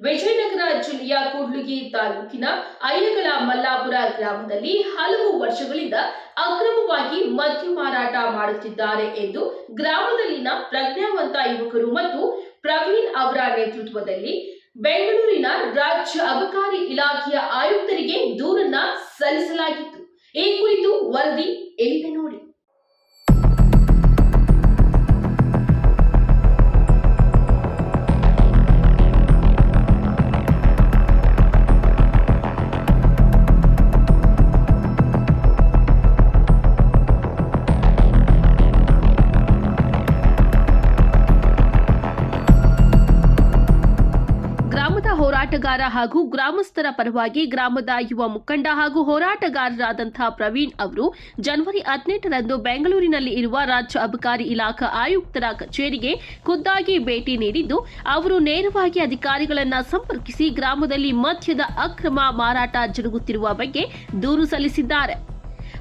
ವಿಜಯನಗರ ಜಿಲ್ಲೆಯ ಕೂಡ್ಲಿಗಿ ತಾಲೂಕಿನ ಅಯ್ಯಗಳ ಮಲ್ಲಾಪುರ ಗ್ರಾಮದಲ್ಲಿ ಹಲವು ವರ್ಷಗಳಿಂದ ಅಕ್ರಮವಾಗಿ ಮದ್ಯ ಮಾರಾಟ ಮಾಡುತ್ತಿದ್ದಾರೆ ಎಂದು ಗ್ರಾಮದಲ್ಲಿನ ಪ್ರಜ್ಞಾವಂತ ಯುವಕರು ಮತ್ತು ಪ್ರವೀಣ್ ಅವರ ನೇತೃತ್ವದಲ್ಲಿ ಬೆಂಗಳೂರಿನ ರಾಜ್ಯ ಅಬಕಾರಿ ಇಲಾಖೆಯ ಆಯುಕ್ತರಿಗೆ ದೂರನ್ನ ಸಲ್ಲಿಸಲಾಗಿತ್ತು. ಈ ಕುರಿತು ವರದಿ ಎಲ್ಲಿದೆ? ಹೋರಾಟಗಾರ ಹಾಗೂ ಗ್ರಾಮಸ್ಥರ ಪರವಾಗಿ ಗ್ರಾಮದ ಯುವ ಮುಖಂಡ ಹಾಗೂ ಹೋರಾಟಗಾರರಾದಂತಹ ಪ್ರವೀಣ್ ಅವರು ಜನವರಿ ಹದಿನೆಂಟರಂದು ಬೆಂಗಳೂರಿನಲ್ಲಿ ಇರುವ ರಾಜ್ಯ ಅಬಕಾರಿ ಇಲಾಖಾ ಆಯುಕ್ತರ ಕಚೇರಿಗೆ ಖುದ್ದಾಗಿ ಭೇಟಿ ನೀಡಿದ್ದು, ಅವರು ನೇರವಾಗಿ ಅಧಿಕಾರಿಗಳನ್ನ ಸಂಪರ್ಕಿಸಿ ಗ್ರಾಮದಲ್ಲಿ ಮದ್ಯದ ಅಕ್ರಮ ಮಾರಾಟ ಜರುಗುತ್ತಿರುವ ಬಗ್ಗೆ ದೂರು ಸಲ್ಲಿಸಿದ್ದಾರೆ.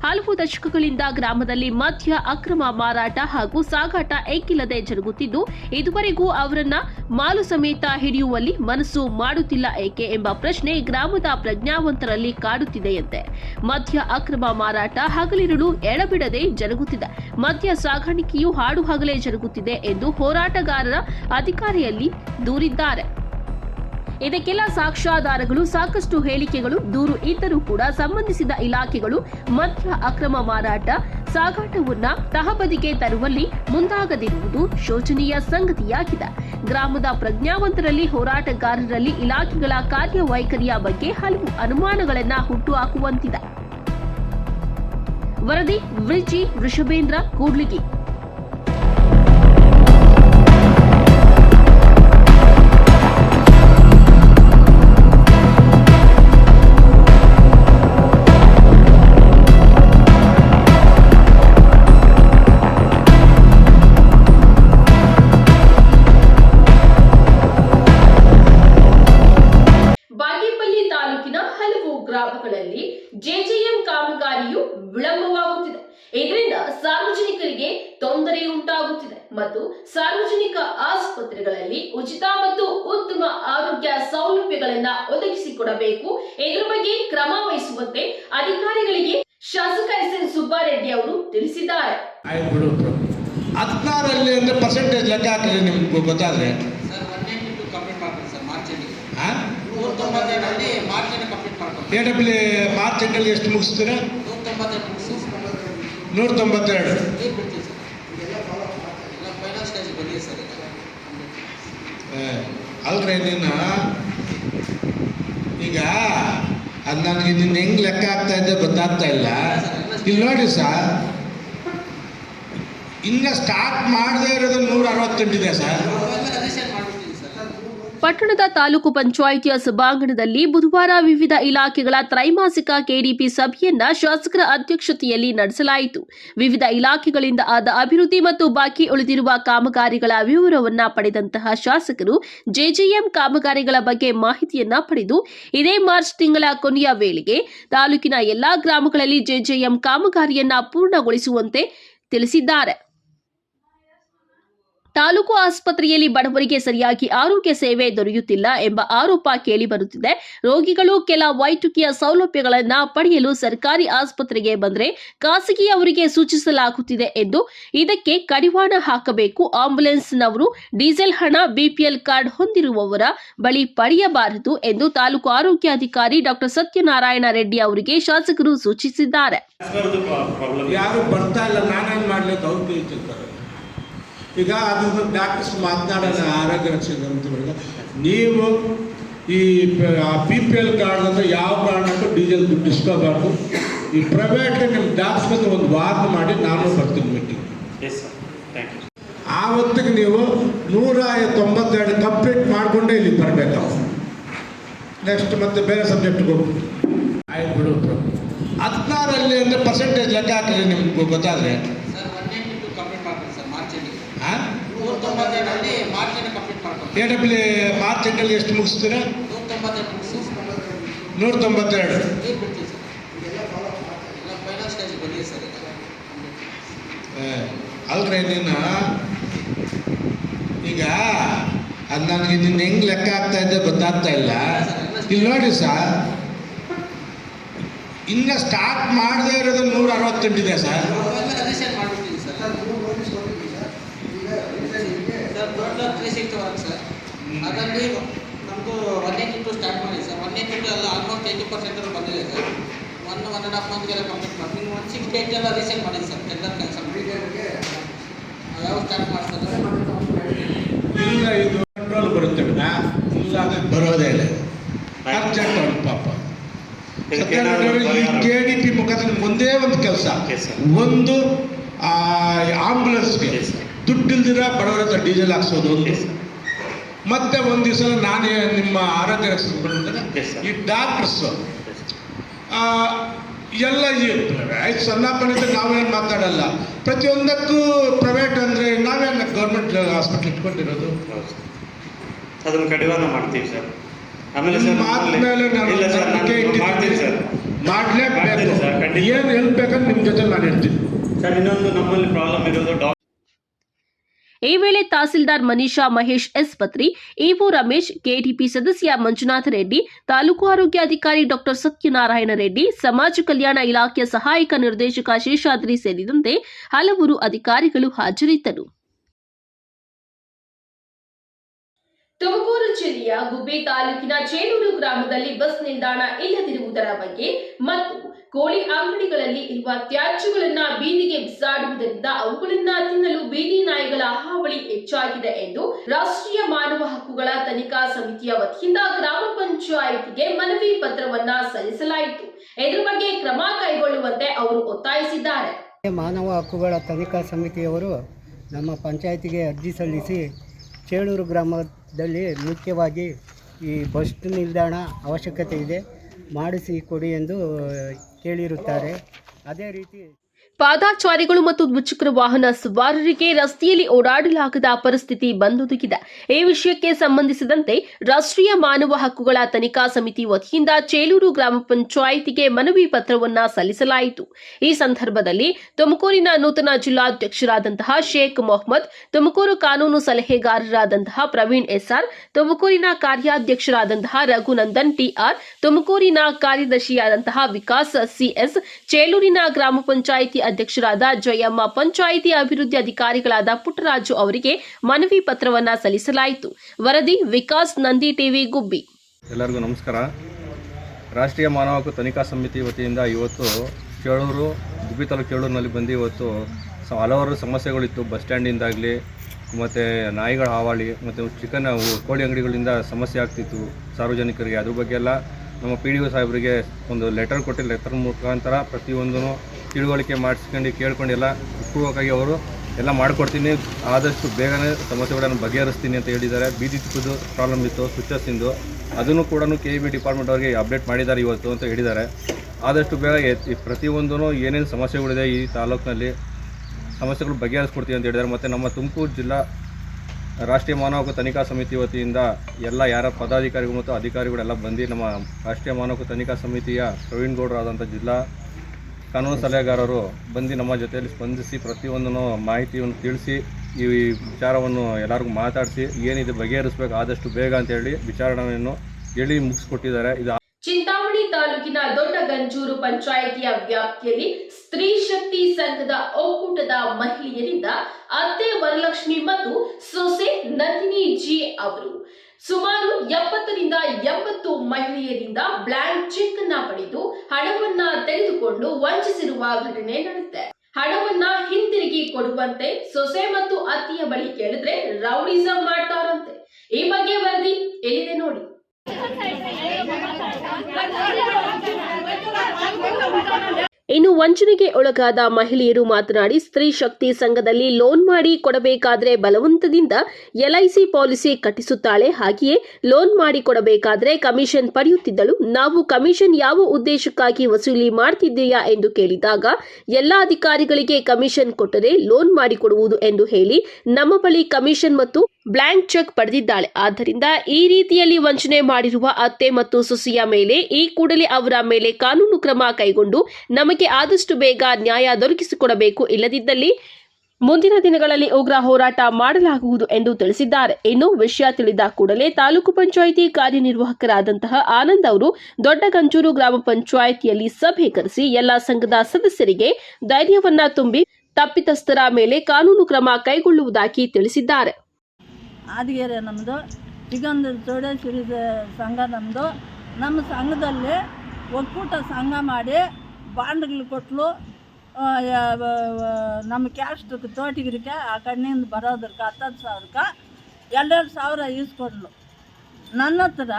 ಹಲವು ದಶಕಗಳಿಂದ ಗ್ರಾಮದಲ್ಲಿ ಮದ್ಯ, ಅಕ್ರಮ ಮಾರಾಟ ಹಾಗೂ ಸಾಗಾಟ ಏಕಿಲ್ಲದೆ ಜರುಗುತ್ತಿದ್ದು, ಇದುವರೆಗೂ ಅವರನ್ನ ಮಾಲು ಸಮೇತ ಹಿಡಿಯುವಲ್ಲಿ ಮನಸ್ಸು ಮಾಡುತ್ತಿಲ್ಲ ಏಕೆ ಎಂಬ ಪ್ರಶ್ನೆ ಗ್ರಾಮದ ಪ್ರಜ್ಞಾವಂತರಲ್ಲಿ ಕಾಡುತ್ತಿದೆಯಂತೆ. ಮದ್ಯ, ಅಕ್ರಮ ಮಾರಾಟ ಹಗಲಿರುಳು ಎಡಬಿಡದೆ ಜರುಗುತ್ತಿದೆ. ಮದ್ಯ ಸಾಗಾಣಿಕೆಯು ಹಾಡು ಹಗಲೇ ಜರುಗುತ್ತಿದೆ ಎಂದು ಹೋರಾಟಗಾರರ ಅಧಿಕಾರಿಯಲ್ಲಿ ದೂರಿದ್ದಾರೆ. ಇದಕ್ಕೆಲ್ಲ ಸಾಕ್ಷ್ಯಾಧಾರಗಳು, ಸಾಕಷ್ಟು ಹೇಳಿಕೆಗಳು, ದೂರು ಇದ್ದರೂ ಕೂಡ ಸಂಬಂಧಿಸಿದ ಇಲಾಖೆಗಳು ಮದ್ಯ ಅಕ್ರಮ ಮಾರಾಟ ಸಾಗಾಟವನ್ನ ತಹಬದಿಗೆ ತರುವಲ್ಲಿ ಮುಂದಾಗದಿರುವುದು ಶೋಚನೀಯ ಸಂಗತಿಯಾಗಿದೆ. ಗ್ರಾಮದ ಪ್ರಜ್ಞಾವಂತರಲ್ಲಿ, ಹೋರಾಟಗಾರರಲ್ಲಿ ಇಲಾಖೆಗಳ ಕಾರ್ಯವೈಖರಿಯ ಬಗ್ಗೆ ಹಲವು ಅನುಮಾನಗಳನ್ನ ಹುಟ್ಟುಹಾಕುವಂತಿದೆ. ವರದಿ, ವೃಜಿ, ವೃಷಭೇಂದ್ರ, ಕೂಡ್ಲಿಗಿ. ವಿಳಂಬವಾಗುತ್ತಿದೆ. ಇದರಿಂದ ಸಾರ್ವಜನಿಕರಿಗೆ ತೊಂದರೆ ಉಂಟಾಗುತ್ತಿದೆ ಮತ್ತು ಸಾರ್ವಜನಿಕ ಆಸ್ಪತ್ರೆಗಳಲ್ಲಿ ಉಚಿತ ಮತ್ತು ಉತ್ತಮ ಆರೋಗ್ಯ ಸೌಲಭ್ಯಗಳನ್ನ ಒದಗಿಸಿಕೊಡಬೇಕು. ಇದರ ಬಗ್ಗೆ ಕ್ರಮ ವಹಿಸುವಂತೆ ಅಧಿಕಾರಿಗಳಿಗೆ ಶಾಸಕ ಎಸ್ ಎನ್ ಸುಬ್ಬಾರೆಡ್ಡಿ ಅವರು ತಿಳಿಸಿದ್ದಾರೆ. ಹದಿನಾರಲ್ಲಿ ಅಂದ್ರೆ ಪರ್ಸೆಂಟೇಜ್ ಲೆಕ್ಕ ಹಾಕಿದ್ರೆ ನಿಮ್ಗೆ ಗೊತ್ತಾದ್ರೆ? ಎ ಡಬ್ಲ್ಯೂ ಮಾರ್ಚ್ ಎಷ್ಟು ಮುಗಿಸ್ತೀರಾ ನೂರ ತೊಂಬತ್ತೆರಡು ಮುಗಿಸಿ ನೂರ ತೊಂಬತ್ತೆರಡು ನೀರು ಬಿಡ್ತೀವಿ ಸರ್ ಎಲ್ಲ ಫೈನಲ್ ಸ್ಟೇಜ್ ಬಂದಿದೆ ಸರ್ ಈಗ ತೊಂಬತ್ತೆರಡು ಅಲ್ರಿ ನೀನು ಈಗ ಅದು ನನಗೆ ನಿನ್ನ ಹೆಂಗೆ ಲೆಕ್ಕ ಆಗ್ತಾ ಇದ್ದೆ ಗೊತ್ತಾಗ್ತಾ ಇಲ್ಲ. ಇಲ್ಲಿ ನೋಡಿ ಸರ್ ಇನ್ನು ಸ್ಟಾರ್ಟ್ ಮಾಡದೇ ಇರೋದು ನೂರ ಅರವತ್ತೆಂಟಿದೆ ಸರ್ ಪಟ್ಟಣದ ತಾಲೂಕು ಪಂಚಾಯಿತಿಯ ಸಭಾಂಗಣದಲ್ಲಿ ಬುಧವಾರ ವಿವಿಧ ಇಲಾಖೆಗಳ ತ್ರೈಮಾಸಿಕ ಕೆಡಿಪಿ ಸಭೆಯನ್ನ ಶಾಸಕರ ಅಧ್ಯಕ್ಷತೆಯಲ್ಲಿ ನಡೆಸಲಾಯಿತು. ವಿವಿಧ ಇಲಾಖೆಗಳಿಂದ ಆದ ಅಭಿವೃದ್ಧಿ ಮತ್ತು ಬಾಕಿ ಉಳಿದಿರುವ ಕಾಮಗಾರಿಗಳ ವಿವರವನ್ನ ಪಡೆದಂತಹ ಶಾಸಕರು ಜೆಜೆಎಂ ಕಾಮಗಾರಿಗಳ ಬಗ್ಗೆ ಮಾಹಿತಿಯನ್ನ ಪಡೆದು, ಇದೇ ಮಾರ್ಚ್ ತಿಂಗಳ ಕೊನೆಯ ವೇಳೆಗೆ ತಾಲೂಕಿನ ಎಲ್ಲಾ ಗ್ರಾಮಗಳಲ್ಲಿ ಜೆಜೆಎಂ ಕಾಮಗಾರಿಯನ್ನ ಪೂರ್ಣಗೊಳಿಸುವಂತೆ ತಿಳಿಸಿದ್ದಾರೆ. ತಾಲೂಕು ಆಸ್ಪತ್ರೆಯಲ್ಲಿ ಬಡವರಿಗೆ ಸರಿಯಾಗಿ ಆರೋಗ್ಯ ಸೇವೆ ದೊರೆಯುತ್ತಿಲ್ಲ ಎಂಬ ಆರೋಪ ಕೇಳಿಬರುತ್ತಿದೆ ರೋಗಿಗಳು ಕೆಲ ವೈದ್ಯಕೀಯ ಸೌಲಭ್ಯಗಳನ್ನು ಪಡೆಯಲು ಸರ್ಕಾರಿ ಆಸ್ಪತ್ರೆಗೆ ಬಂದರೆ ಖಾಸಗಿಯವರಿಗೆ ಸೂಚಿಸಲಾಗುತ್ತಿದೆ ಎಂದು ಇದಕ್ಕೆ ಕಡಿವಾಣ ಹಾಕಬೇಕು. ಆಂಬ್ಯುಲೆನ್ಸ್ನವರು ಡೀಸೆಲ್ ಹಣ, ಬಿಪಿಎಲ್ ಕಾರ್ಡ್ ಹೊಂದಿರುವವರ ಬಳಿ ಪಡೆಯಬಾರದು ಎಂದು ತಾಲೂಕು ಆರೋಗ್ಯಾಧಿಕಾರಿ ಡಾಕ್ಟರ್ ಸತ್ಯನಾರಾಯಣ ರೆಡ್ಡಿ ಅವರಿಗೆ ಶಾಸಕರು ಸೂಚಿಸಿದ್ದಾರೆ. ಈಗ ಅದು ಡಾಕ್ಟರ್ಸ್ ಮಾತನಾಡೋಣ ಆರೋಗ್ಯ ರಕ್ಷಣೆ ಅಂತ ನೀವು ಈ ಪಿ ಪಿ ಎಲ್ ಕಾರ್ಡ್ ಅಂತ ಯಾವ ಕಾರಣಕ್ಕೂ ಡೀಸೆಲ್ ದುಡ್ಡು ಇಸ್ಕೋಬಾರ್ದು. ಈ ಪ್ರೈವೇಟ್ ನಿಮ್ಮ ಆಸ್ಪತ್ರೆ ಒಂದು ವಾರ ಮಾಡಿ ನಾನು ಬರ್ತೀನಿ meeting yes sir thank you ಆವತ್ತಿಗೆ ನೀವು ನೂರ ತೊಂಬತ್ತೆರಡು ಕಂಪ್ಲೀಟ್ ಮಾಡಿಕೊಂಡೇ ಇಲ್ಲಿ ಬರಬೇಕು. ನೆಕ್ಸ್ಟ್ ಮತ್ತೆ ಬೇರೆ ಸಬ್ಜೆಕ್ಟ್ಗೆ ಹೋಗಿ. ಆಯ್ತು ಬಿಡು ಹದಿನಾರಲ್ಲಿ ಅಂದರೆ ಪರ್ಸೆಂಟೇಜ್ ಲೆಕ್ಕ ಹಾಕಿದ್ರೆ ನಿಮ್ಗೆ ಗೊತ್ತಾದ್ರೆ sir one eighty two complete ಮಾಡ್ತೀನಿ ಸರ್ ಮಾರ್ಚಲ್ಲಿ ಹಾಂ ನೂರ ತೊಂಬತ್ತೇಳರಲ್ಲಿ ಮಾರ್ಚಲ್ಲಿ ಕಂಪ್ಲೀಟ್ ಮಾಡ್ಕೊಂಡು ಎ ಮಾರ್ಚ್ ತಿಂಗಳಲ್ಲಿ ಎಷ್ಟು ಮುಗಿಸ್ತೀರಾ? ನೂರ ತೊಂಬತ್ತೆರಡು ಅಲ್ರಿ ನೀನು ಈಗ, ಅದು ನನಗೆ ನಿನ್ನ ಹೆಂಗ್ ಲೆಕ್ಕ ಆಗ್ತಾ ಇದೆ ಗೊತ್ತಾಗ್ತಾ ಇಲ್ಲ. ಇಲ್ಲಿ ನೋಡಿ ಸರ್ ಇನ್ನ ಸ್ಟಾರ್ಟ್ ಮಾಡದೇ ಇರೋದು ನೂರ ಅರವತ್ತೆಂಟಿದೆ ಸರ್ ಸರ್. ಅದರಲ್ಲಿ ನಮ್ಮದು ಒನ್ ಏಯ್ಟಿ ಟು ಸ್ಟಾರ್ಟ್ ಮಾಡಿ ಸರ್. ಒನ್ ಏಯ್ಟಿ ಟು ಎಲ್ಲ ಆಲ್ಮೋಸ್ಟ್ ಏಯ್ಟಿ ಪರ್ಸೆಂಟ್ ಬಂದಿದೆ sir. One one and half ಮಂತ್ಗೆಲ್ಲ complete ಮಾಡಿ ನೀವು ಒನ್ ಸಿಕ್ಸ್ ಡೇಟ್ ಎಲ್ಲ ರೀಸೆಂಟ್ ಮಾಡಿದೆ ಸರ್ ಟೆಂಡರ್ ಕೆಲಸ ಯಾವ ಸ್ಟಾರ್ಟ್ ಮಾಡ್ತಾರೆ ಇಲ್ಲ ಇದು ಕಂಟ್ರೋಲ್ ಬರುತ್ತೆ ವಿನಃ ಇಲ್ಲ ಬರೋದೇ ಇಲ್ಲ ಅರ್ಜೆಂಟ್ ಪಾಪ. ಈ ಕೆ ಡಿ ಪಿ ಮುಖಾಂತರ ಒಂದೇ ಒಂದು ಕೆಲಸ. ಒಂದು ಆಂಬುಲೆನ್ಸ್ಗೆ ದುಡ್ಡು ಬಡವರ ಹತ್ರ ಡೀಸೆಲ್ ಹಾಕ್ಸೋದು ಒಂದು. ಮತ್ತೆ ಒಂದು ದಿವಸ ನಾನೇ ನಿಮ್ಮ ಆರೋಗ್ಯ ರಕ್ಷಣೆ. ಈ ಡಾಕ್ಟರ್ಸ್ ಆ ಎಲ್ಲ ಈ ಆಯ್ತು ಸಣ್ಣಪ್ಪನಿಂದ ನಾವೇನು ಮಾತಾಡಲ್ಲ. ಪ್ರತಿಯೊಂದಕ್ಕೂ ಪ್ರೈವೇಟ್ ಅಂದರೆ ನಾವೇನು ಗೌರ್ಮೆಂಟ್ ಹಾಸ್ಪಿಟಲ್ ಇಟ್ಕೊಂಡಿರೋದು? ಅದನ್ನು ಕಡಿವಾಣ ಮಾಡ್ತೀವಿ ಸರ್ ಆಮೇಲೆ ಸರ್ ಮಾತು ನಮ್ಮಲ್ಲಿ- ಮೇಲೆ ನಾನು ಇಲ್ಲ ಸರ್ ನಂಬಿಕೆ ನಾನು ಸರ್ ಮಾಡ್ಲೇಬೇಕು. ಏನು ಹೆಲ್ಪ್ ಬೇಕಂದ್ರೆ ನಿಮ್ಮ ಜೊತೆ ನಾನು ಹೇಳ್ತೀನಿ ಸರ್ ಇನ್ನೊಂದು ನಮ್ಮಲ್ಲಿ ಪ್ರಾಬ್ಲಮ್ ಇರೋದು ಈ ವೇಳೆ tahsildar Manisha Mahesh S Patri, EO Ramesh, KDP ಸದಸ್ಯ ಮಂಜುನಾಥ ರೆಡ್ಡಿ, ತಾಲೂಕು ಆರೋಗ್ಯಾಧಿಕಾರಿ ಡಾಕ್ಟರ್ ಸತ್ಯನಾರಾಯಣ ರೆಡ್ಡಿ, ಸಮಾಜ ಕಲ್ಯಾಣ ಇಲಾಖೆಯ ಸಹಾಯಕ ನಿರ್ದೇಶಕ ಶೇಷಾದ್ರಿ ಸೇರಿದಂತೆ ಹಲವರು ಅಧಿಕಾರಿಗಳು ಹಾಜರಿದ್ದರು. ತುಮಕೂರು ಜಿಲ್ಲೆಯ ಗುಬ್ಬಿ ತಾಲೂಕಿನ ಚೇಳೂರು ಗ್ರಾಮದಲ್ಲಿ ಬಸ್ ನಿಲ್ದಾಣ ಇಲ್ಲದಿರುವುದರ ಬಗ್ಗೆ ಮತ್ತು ಕೋಳಿ ಅಂಗಡಿಗಳಲ್ಲಿ ಇರುವ ತ್ಯಾಜ್ಯಗಳನ್ನ ಬೀದಿಗೆ ಬಿಸಾಡುವುದರಿಂದ ಅವುಗಳನ್ನ ತಿನ್ನಲು ಬೀದಿ ನಾಯಿಗಳ ಹಾವಳಿ ಹೆಚ್ಚಾಗಿದೆ ಎಂದು ರಾಷ್ಟ್ರೀಯ ಮಾನವ ಹಕ್ಕುಗಳ ತನಿಖಾ ಸಮಿತಿಯ ವತಿಯಿಂದ ಗ್ರಾಮ ಪಂಚಾಯಿತಿಗೆ ಮನವಿ ಪತ್ರವನ್ನ ಸಲ್ಲಿಸಲಾಯಿತು. ಇದರ ಬಗ್ಗೆ ಕ್ರಮ ಕೈಗೊಳ್ಳುವಂತೆ ಅವರು ಒತ್ತಾಯಿಸಿದ್ದಾರೆ. ಮಾನವ ಹಕ್ಕುಗಳ ತನಿಖಾ ಸಮಿತಿಯವರು ನಮ್ಮ ಪಂಚಾಯಿತಿಗೆ ಅರ್ಜಿ ಸಲ್ಲಿಸಿ ಚೇಳೂರು ಗ್ರಾಮದಲ್ಲಿ ಮುಖ್ಯವಾಗಿ ಈ ಬಸ್ ನಿಲ್ದಾಣ ಅವಶ್ಯಕತೆ ಇದೆ. ಮಾಡಿಸಿ ಕೊಡಿ ಎಂದು ಕೇಳಿರುತ್ತಾರೆ. ಅದೇ ರೀತಿ ಪಾದಾಚಾರಿಗಳು ಮತ್ತು ದ್ವಿಚಕ್ರ ವಾಹನ ಸವಾರರಿಗೆ ರಸ್ತೆಯಲ್ಲಿ ಓಡಾಡಲಾಗದ ಪರಿಸ್ಥಿತಿ ಬಂದೊದಗಿದೆ. ಈ ವಿಷಯಕ್ಕೆ ಸಂಬಂಧಿಸಿದಂತೆ ರಾಷ್ಟ್ರೀಯ ಮಾನವ ಹಕ್ಕುಗಳ ತನಿಖಾ ಸಮಿತಿ ವತಿಯಿಂದ ಚೇಲೂರು ಗ್ರಾಮ ಪಂಚಾಯಿತಿಗೆ ಮನವಿ ಪತ್ರವನ್ನ ಸಲ್ಲಿಸಲಾಯಿತು. ಈ ಸಂದರ್ಭದಲ್ಲಿ ತುಮಕೂರಿನ ನೂತನ ಜಿಲ್ಲಾಧ್ಯಕ್ಷರಾದಂತಹ ಶೇಖ್ ಮೊಹಮ್ಮದ್, ತುಮಕೂರು ಕಾನೂನು ಸಲಹೆಗಾರರಾದಂತಹ ಪ್ರವೀಣ್ ಎಸ್ಆರ್, ತುಮಕೂರಿನ ಕಾರ್ಯಾಧ್ಯಕ್ಷರಾದಂತಹ ರಘುನಂದನ್ ಟಿಆರ್ ತುಮಕೂರಿನ ಕಾರ್ಯದರ್ಶಿಯಾದಂತಹ ವಿಕಾಸ್ ಸಿಎಸ್ ಚೇಲೂರಿನ ಗ್ರಾಮ ಪಂಚಾಯಿತಿ ಅಧ್ಯಕ್ಷರಾದ ಜಯಮ್ಮ ಪಂಚಾಯಿತಿ ಅಭಿವೃದ್ಧಿ ಅಧಿಕಾರಿಗಳಾದ ಪುಟ್ಟರಾಜು ಅವರಿಗೆ ಮನವಿ ಪತ್ರವನ್ನ ಸಲ್ಲಿಸಲಾಯಿತು. ವರದಿ ವಿಕಾಸ್ ನಂದಿ ಟಿವಿ ಗುಬ್ಬಿ. ಎಲ್ಲರಿಗೂ ನಮಸ್ಕಾರ. ರಾಷ್ಟ್ರೀಯ ಮಾನವ ಹಕ್ಕು ತನಿಖಾ ಸಮಿತಿ ವತಿಯಿಂದ ಇವತ್ತು ಕೇಳೂರು, ಗುಬ್ಬಿ ತಾಲೂಕು ಚೇಳೂರಿನಲ್ಲಿ ಬಂದು ಇವತ್ತು ಹಲವಾರು ಸಮಸ್ಯೆಗಳಿತ್ತು. ಬಸ್ ಸ್ಟ್ಯಾಂಡಿಂದಾಗಲಿ, ಮತ್ತು ನಾಯಿಗಳ ಹಾವಳಿ, ಮತ್ತು ಚಿಕನ್, ಕೋಳಿ ಅಂಗಡಿಗಳಿಂದ ಸಮಸ್ಯೆ ಆಗ್ತಿತ್ತು ಸಾರ್ವಜನಿಕರಿಗೆ. ಅದ್ರ ಬಗ್ಗೆ ಎಲ್ಲ ನಮ್ಮ ಪಿ ಡಿ ಒ ಸಾಹೇಬರಿಗೆ ಒಂದು ಲೆಟರ್ ಕೊಟ್ಟು, ಲೆಟರ್ ಮುಖಾಂತರ ಪ್ರತಿಯೊಂದೂ ತಿಳುವಳಿಕೆ ಮಾಡಿಸ್ಕೊಂಡು ಕೇಳ್ಕೊಂಡು ಎಲ್ಲ ಪೂರ್ವಕವಾಗಿ ಅವರು ಎಲ್ಲ ಮಾಡಿಕೊಡ್ತೀನಿ. ಆದಷ್ಟು ಬೇಗನೆ ಸಮಸ್ಯೆಗಳನ್ನು ಬಗೆಹರಿಸ್ತೀನಿ ಅಂತ ಹೇಳಿದ್ದಾರೆ. ಬೀದಿ ತಿಪ್ಪದು ಪ್ರಾಬ್ಲಮ್ ಇತ್ತು ಸ್ವಿಚಸ್ಸಿಂದು ಅದನ್ನು ಕೂಡ ಕೆ ಇ ಬಿ ಡಿಪಾರ್ಟ್ಮೆಂಟ್ ಅವರಿಗೆ ಅಪ್ಡೇಟ್ ಮಾಡಿದ್ದಾರೆ ಇವತ್ತು ಅಂತ ಹೇಳಿದ್ದಾರೆ. ಆದಷ್ಟು ಬೇಗ ಪ್ರತಿಯೊಂದೂ ಏನೇನು ಸಮಸ್ಯೆಗಳಿದೆ ಈ ತಾಲೂಕಿನಲ್ಲಿ ಸಮಸ್ಯೆಗಳು ಬಗೆಹರಿಸ್ಕೊಡ್ತೀವಿ ಅಂತ ಹೇಳಿದ್ದಾರೆ. ಮತ್ತು ನಮ್ಮ ತುಮಕೂರು ಜಿಲ್ಲಾ ರಾಷ್ಟ್ರೀಯ ಮಾನವ ತನಿಖಾ ಸಮಿತಿ ವತಿಯಿಂದ ಎಲ್ಲ ಯಾರ ಪದಾಧಿಕಾರಿಗಳು ಮತ್ತು ಅಧಿಕಾರಿಗಳೆಲ್ಲ ಬಂದು ನಮ್ಮ ರಾಷ್ಟ್ರೀಯ ಮಾನವ ತನಿಖಾ ಸಮಿತಿಯ ಪ್ರವೀಣ್ ಗೌಡರಾದಂಥ ಜಿಲ್ಲಾ ಕಾನೂನು ಸಲಹೆಗಾರರು ಬಂದು ನಮ್ಮ ಜೊತೆಯಲ್ಲಿ ಸ್ಪಂದಿಸಿ ಪ್ರತಿಯೊಂದನ್ನು ಮಾಹಿತಿಯನ್ನು ತಿಳಿಸಿ ಈ ವಿಚಾರವನ್ನು ಎಲ್ಲರಿಗೂ ಮಾತಾಡಿಸಿ ಏನಿದೆ ಬಗೆಹರಿಸಬೇಕು ಆದಷ್ಟು ಬೇಗ ಅಂತೇಳಿ ವಿಚಾರಣೆಯನ್ನು ಹೇಳಿ ಮುಗಿಸ್ಕೊಟ್ಟಿದ್ದಾರೆ. ಇದು ಚಿಂತಾಮಣಿ ತಾಲೂಕಿನ ದೊಡ್ಡಗಂಜೂರು ಪಂಚಾಯಿತಿಯ ವ್ಯಾಪ್ತಿಯಲ್ಲಿ ಸ್ತ್ರೀ ಶಕ್ತಿ ಸಂಘದ ಒಕ್ಕೂಟದ ಮಹಿಳೆಯರಿಂದ ಅತ್ತೆ ವರಲಕ್ಷ್ಮಿ ಮತ್ತು ಸೊಸೆ ನಂದಿನಿ ಜಿ ಅವರು ಸುಮಾರು ಎಪ್ಪತ್ತರಿಂದ ಎಂಬತ್ತು ಮಹಿಳೆಯರಿಂದ ಬ್ಲಾಂಕ್ ಚೆಕ್ ಅನ್ನ ಪಡೆದು ಹಣವನ್ನ ತೆಗೆದುಕೊಂಡು ವಂಚಿಸಿರುವ ಘಟನೆ ನಡೆದಿದೆ ಹಣವನ್ನ ಹಿಂತಿರುಗಿ ಕೊಡುವಂತೆ ಸೊಸೆ ಮತ್ತು ಅತ್ತಿಯ ಬಳಿ ಕೇಳಿದ್ರೆ ರೌಡಿಸಂ ಮಾಡ್ತಾರಂತೆ. ಈ ಬಗ್ಗೆ ವರದಿ ಎಲ್ಲಿದೆ ನೋಡಿ. ಇನ್ನು ವಂಚನೆಗೆ ಒಳಗಾದ ಮಹಿಳೆಯರು ಮಾತನಾಡಿ, ಸ್ತ್ರೀ ಶಕ್ತಿ ಸಂಘದಲ್ಲಿ ಲೋನ್ ಮಾಡಿ ಕೊಡಬೇಕಾದ್ರೆ ಬಲವಂತದಿಂದ ಎಲ್ಐಸಿ ಪಾಲಿಸಿ ಕಟ್ಟಿಸುತ್ತಾಳೆ. ಹಾಗೆಯೇ ಲೋನ್ ಮಾಡಿ ಕೊಡಬೇಕಾದ್ರೆ ಕಮಿಷನ್ ಪಡೆಯುತ್ತಿದ್ದಳು. ನಾವು ಕಮಿಷನ್ ಯಾವ ಉದ್ದೇಶಕ್ಕಾಗಿ ವಸೂಲಿ ಮಾಡ್ತಿದ್ದೀಯಾ ಎಂದು ಕೇಳಿದಾಗ, ಎಲ್ಲ ಅಧಿಕಾರಿಗಳಿಗೆ ಕಮಿಷನ್ ಕೊಟ್ಟರೆ ಲೋನ್ ಮಾಡಿಕೊಡುವುದು ಎಂದು ಹೇಳಿ, ನಮ್ಮ ಬಳಿ ಕಮಿಷನ್ ಮತ್ತು ಬ್ಲಾಂಕ್ ಚೆಕ್ ಪಡೆದಿದ್ದಾಳೆ. ಆದ್ದರಿಂದ ಈ ರೀತಿಯಲ್ಲಿ ವಂಚನೆ ಮಾಡಿರುವ ಅತ್ತೆ ಮತ್ತು ಸೊಸೆಯ ಮೇಲೆ ಈ ಕೂಡಲೇ ಅವರ ಮೇಲೆ ಕಾನೂನು ಕ್ರಮ ಕೈಗೊಂಡು ನಮಗೆ ಆದಷ್ಟು ಬೇಗ ನ್ಯಾಯ ದೊರಕಿಸಿಕೊಡಬೇಕು. ಇಲ್ಲದಿದ್ದಲ್ಲಿ ಮುಂದಿನ ದಿನಗಳಲ್ಲಿ ಉಗ್ರ ಹೋರಾಟ ಮಾಡಲಾಗುವುದು ಎಂದು ತಿಳಿಸಿದ್ದಾರೆ. ಇನ್ನು ವಿಷಯ ತಿಳಿದ ಕೂಡಲೇ ತಾಲೂಕು ಪಂಚಾಯಿತಿ ಕಾರ್ಯನಿರ್ವಾಹಕರಾದಂತಹ ಆನಂದ್ ಅವರು ದೊಡ್ಡಗಂಜೂರು ಗ್ರಾಮ ಪಂಚಾಯಿತಿಯಲ್ಲಿ ಸಭೆ ಕರೆಸಿ ಎಲ್ಲ ಸಂಘದ ಸದಸ್ಯರಿಗೆ ಧೈರ್ಯವನ್ನ ತುಂಬಿ ತಪ್ಪಿತಸ್ಥರ ಮೇಲೆ ಕಾನೂನು ಕ್ರಮ ಕೈಗೊಳ್ಳುವುದಾಗಿ ತಿಳಿಸಿದ್ದಾರೆ. ಆದಿಗೆರೆ ನಮ್ಮದು ಸಿಗಂಧ ಚೌಡೇಶ್ವರಿ ಸಂಘ ನಮ್ಮದು ನಮ್ಮ ಸಂಘದಲ್ಲಿ ಒಕ್ಕೂಟ ಸಂಘ ಮಾಡಿ ಬಾಂಡ್ಗಳು ಕೊಟ್ಟಲು ನಮ್ಮ ಕ್ಯಾಸ್ಟ್ಗೆ ತೋಟಿಗಿರಿಕೆ ಆ ಕಣ್ಣಿಂದ ಬರೋದಕ್ಕೆ ಹತ್ತತ್ತು ಸಾವಿರಕ್ಕೆ ಎರಡೆರಡು ಸಾವಿರ ಈಸ್ಕೊಂಡ್ಲು. ನನ್ನ ಹತ್ರ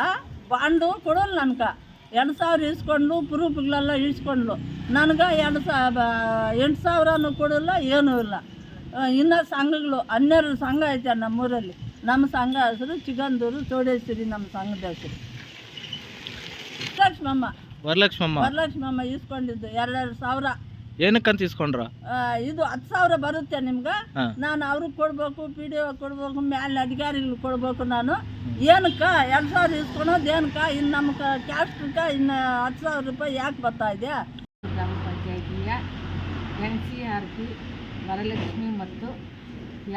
ಬಾಂಡು ಕೊಡೋಲ್ಲ ನನ್ಗೆ ಎರಡು ಸಾವಿರ ಇಸ್ಕೊಂಡು ಪ್ರೂಫ್ಗಳೆಲ್ಲ ಈಸ್ಕೊಂಡ್ಲು. ನನಗೆ ಎರಡು ಸಾವಿರ ಎಂಟು ಸಾವಿರನೂ ಕೊಡೋಲ್ಲ, ಏನೂ ಇಲ್ಲ. ಇನ್ನು ಸಂಘಗಳು, ಹನ್ನೆರಡು ಸಂಘ ಐತೆ ನಮ್ಮೂರಲ್ಲಿ. ನಮ್ಮ ಸಂಘ ಹೆಸರು ಚಿಗಂದೂರು ಚೋಡೇಶ್ವರಿ ನಮ್ಮ ಸಂಘದ ಹೆಸರು. ಲಕ್ಷ್ಮಮ್ಮ ವರಲಕ್ಷ್ಮಮ್ಮ. ವರಲಕ್ಷ್ಮಮ್ಮ ಇಸ್ಕೊಂಡಿದ್ದು ಎರಡೆರಡು ಸಾವಿರ. ಏನಕ್ಕಂತ ಇಸ್ಕೊಂಡ್ರ ಆ, ಇದು ಹತ್ತು ಸಾವಿರ ಬರುತ್ತೆ ನಿಮ್ಗೆ. ಹಾ. ನಾನು ಅವ್ರಿಗೆ ಕೊಡಬೇಕು ಪಿ ಡಿ ಕೊಡ್ಬೇಕು ಕೊಡಬೇಕು ಮೇಲೆ ಅಧಿಕಾರಿಗಳು ಕೊಡಬೇಕು ನಾನು. ಏನಕ್ಕೆ ಎರಡು ಸಾವಿರ ಇಸ್ಕೊಳೋದು ಏನಕ್ಕೆ? ಇನ್ನು ನಮ್ಮ ಕ್ಯಾಸ್ಟ್ಗೆ ಇನ್ನು ಹತ್ತು ಸಾವಿರ ರೂಪಾಯಿ ಯಾಕೆ ಬರ್ತಾ ಇದೆ? ಗ್ರಾಮ ಪಂಚಾಯಿತಿಯ N C R P Varalakshmi ಮತ್ತು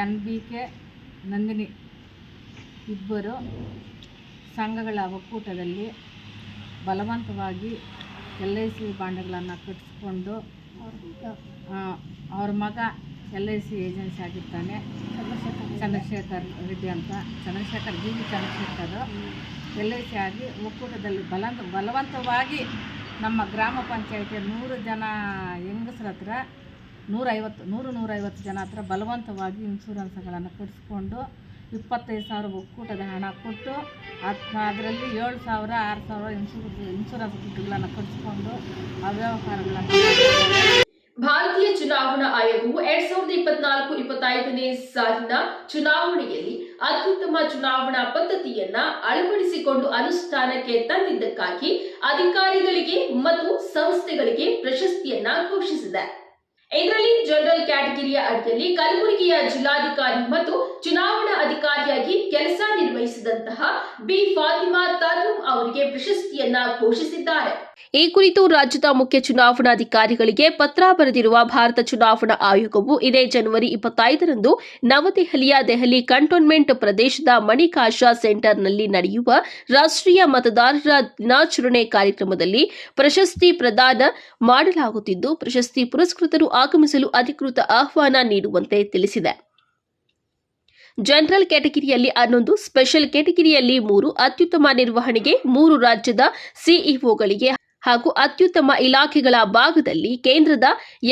ಎನ್ ಬಿ ಕೆ ನಂದಿನಿ. ಇಬ್ಬರು ಸಂಘಗಳ ಒಕ್ಕೂಟದಲ್ಲಿ ಬಲವಂತವಾಗಿ ಎಲ್ ಐ ಸಿ ಬಾಂಡ್ಗಳನ್ನು ಕಟ್ಟಿಸ್ಕೊಂಡು ಅವ್ರ ಮಗ ಎಲ್ ಐ ಸಿ ಏಜೆನ್ಸಿ ಆಗಿರ್ತಾನೆ ಚಂದ್ರಶೇಖರ್ ರೆಡ್ಡಿ ಅಂತ. Chandrashekar G V. Chandrashekar L I C ಆಗಿ ಒಕ್ಕೂಟದಲ್ಲಿ ಬಲವಂತ ಬಲವಂತವಾಗಿ ನಮ್ಮ ಗ್ರಾಮ ಪಂಚಾಯಿತಿಯ ನೂರು ಜನ ಹೆಂಗಸ್ರ ಹತ್ರ, ನೂರೈವತ್ತು, ನೂರು ನೂರೈವತ್ತು ಜನ ಹತ್ರ ಬಲವಂತವಾಗಿ ಇನ್ಶೂರೆನ್ಸ್ಗಳನ್ನು ಕಟ್ಟಿಸ್ಕೊಂಡು ಇಪ್ಪತ್ತೈದು ಸಾವಿರ ಒಕ್ಕೂಟದ ಹಣ ಕೊಟ್ಟು ಅದು ಅದರಲ್ಲಿ ಏಳು ಸಾವಿರ, ಆರು ಸಾವಿರ ಇನ್ಶೂರೆನ್ಸ್ ಇನ್ಶೂರೆನ್ಸ್ ದುಡ್ಡುಗಳನ್ನು ಕಟ್ಟಿಸ್ಕೊಂಡು ಅವ್ಯವಹಾರಗಳನ್ನು. ಭಾರತೀಯ ಚುನಾವಣಾ ಆಯೋಗವು ಎರಡ್ ಸಾವಿರದ ಇಪ್ಪತ್ನಾಲ್ಕು ಇಪ್ಪತ್ತೈದನೇ ಸಾಲಿನ ಚುನಾವಣೆಯಲ್ಲಿ ಅತ್ಯುತ್ತಮ ಚುನಾವಣಾ ಪದ್ಧತಿಯನ್ನ ಅಳವಡಿಸಿಕೊಂಡು ಅನುಷ್ಠಾನಕ್ಕೆ ತಂದಿದ್ದಕ್ಕಾಗಿ ಅಧಿಕಾರಿಗಳಿಗೆ ಮತ್ತು ಸಂಸ್ಥೆಗಳಿಗೆ ಪ್ರಶಸ್ತಿಯನ್ನ ಘೋಷಿಸಿದೆ ಇದರಲ್ಲಿ ಜನರಲ್ ಕ್ಯಾಟಗಿರಿಯ ಅಡಿಯಲ್ಲಿ ಕಲಬುರಗಿಯ ಜಿಲ್ಲಾಧಿಕಾರಿ ಮತ್ತು ಚುನಾವಣಾ ಅಧಿಕಾರಿಯಾಗಿ ಕೆಲಸ ನಿರ್ವಹಿಸಿದಂತಹ ಬಿ. ಫಾತಿಮಾ ತಾತುಂ ಅವರಿಗೆ ಪ್ರಶಸ್ತಿಯನ್ನ ಘೋಷಿಸಿದ್ದಾರೆ. ಈ ಕುರಿತು ರಾಜ್ಯದ ಮುಖ್ಯ ಚುನಾವಣಾಧಿಕಾರಿಗಳಿಗೆ ಪತ್ರ ಬರೆದಿರುವ ಭಾರತ ಚುನಾವಣಾ ಆಯೋಗವು ಇದೇ ಜನವರಿ ಇಪ್ಪತ್ತೈದರಂದು ನವದೆಹಲಿಯ ದೆಹಲಿ ಕಂಟೋನ್ಮೆಂಟ್ ಪ್ರದೇಶದ ಮಣಿಕಾಶಾ ಸೆಂಟರ್ನಲ್ಲಿ ನಡೆಯುವ ರಾಷ್ಟ್ರೀಯ ಮತದಾರರ ದಿನಾಚರಣೆ ಕಾರ್ಯಕ್ರಮದಲ್ಲಿ ಪ್ರಶಸ್ತಿ ಪ್ರದಾನ ಮಾಡಲಾಗುತ್ತಿದ್ದು, ಪ್ರಶಸ್ತಿ ಪುರಸ್ಕೃತರು ಆಗಮಿಸಲು ಅಧಿಕೃತ ಆಹ್ವಾನ ನೀಡುವಂತೆ ತಿಳಿಸಿದೆ. ಜನರಲ್ ಕ್ಯಾಟಗಿರಿಯಲ್ಲಿ ಹನ್ನೊಂದು, ಸ್ಪೆಷಲ್ ಕ್ಯಾಟಗಿರಿಯಲ್ಲಿ ಮೂರು, ಅತ್ಯುತ್ತಮ ನಿರ್ವಹಣೆಗೆ ಮೂರು ರಾಜ್ಯದ ಸಿಇಒಗಳಿಗೆ ಹಾಗೂ ಅತ್ಯುತ್ತಮ ಇಲಾಖೆಗಳ ಭಾಗದಲ್ಲಿ ಕೇಂದ್ರದ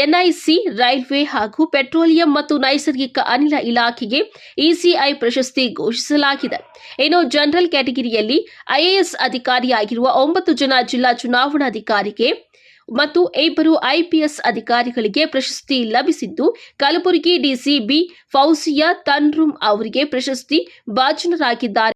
ಎನ್ಐಸಿ, ರೈಲ್ವೆ ಹಾಗೂ ಪೆಟ್ರೋಲಿಯಂ ಮತ್ತು ನೈಸರ್ಗಿಕ ಅನಿಲ ಇಲಾಖೆಗೆ ಇಸಿಐ ಪ್ರಶಸ್ತಿ ಘೋಷಿಸಲಾಗಿದೆ. ಇನ್ನು ಜನರಲ್ ಕ್ಯಾಟಗಿರಿಯಲ್ಲಿ ಐಎಎಸ್ ಅಧಿಕಾರಿಯಾಗಿರುವ ಒಂಬತ್ತು ಜನ ಜಿಲ್ಲಾ ಚುನಾವಣಾಧಿಕಾರಿಗೆ ಮತ್ತು ಇಬ್ಬರು ಐಪಿಎಸ್ ಅಧಿಕಾರಿಗಳಿಗೆ ಪ್ರಶಸ್ತಿ ಲಭಿಸಿದ್ದು, ಕಲಬುರಗಿ ಡಿಸಿಬಿ ಫೌಸಿಯಾ ತನ್ರುಮ್ ಅವರಿಗೆ ಪ್ರಶಸ್ತಿ ಭಾಜನರಾಗಿದ್ದಾರೆ.